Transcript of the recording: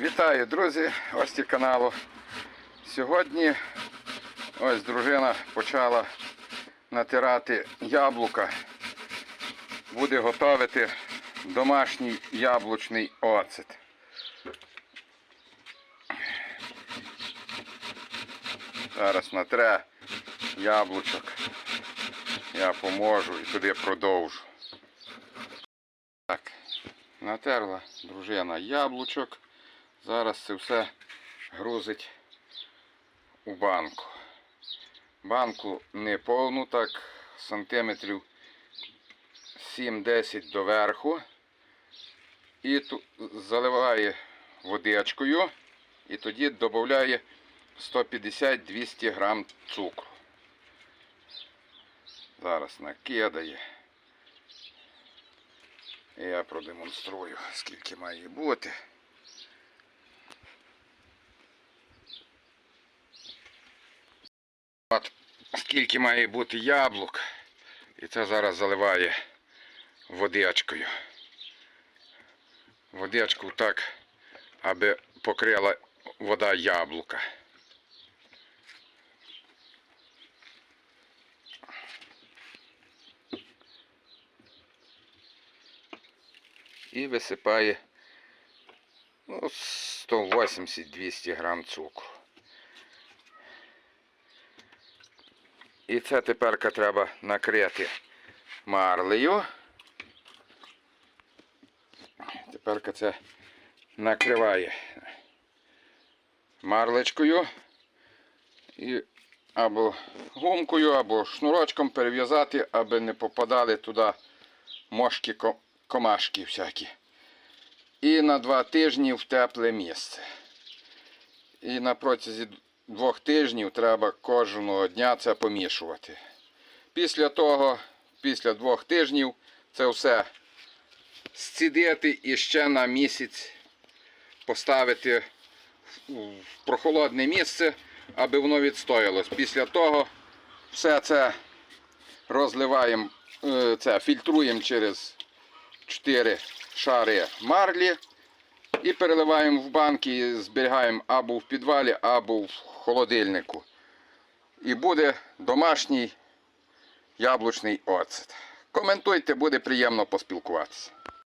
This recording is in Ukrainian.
Вітаю, друзі, гості каналу. Сьогодні ось дружина почала натирати яблука. Буде готувати домашній яблучний оцет. Зараз натре яблучок. Я поможу і туди продовжу. Так, натерла дружина яблучок. Зараз це все грузить у банку. Банку не повну, так сантиметрів 7-10 доверху. І ту- заливає водичкою і тоді додає 150-200 грам цукру. Зараз накидає. Я продемонструю, скільки має бути. От скільки має бути яблук. І це зараз заливає водичкою. Водичку так, аби покрила вода яблука. І висипає ну, 180-200 грам цукру. І це тепер треба накрити марлею. Тепер це накриває марлечкою і або гумкою, або шнурочком перев'язати, аби не попадали туди мошки комашки всякі. І на два тижні в тепле місце. І на протязі двох тижнів треба кожного дня це помішувати. Після того, після двох тижнів, це все зцідити і ще на місяць поставити в прохолодне місце, аби воно відстоялось. Після того все це розливаємо, е, це фільтруємо через 4 шари марлі і переливаємо в банки, зберігаємо або в підвалі, або в холодильнику. І буде домашній яблучний оцет. Коментуйте, буде приємно поспілкуватися.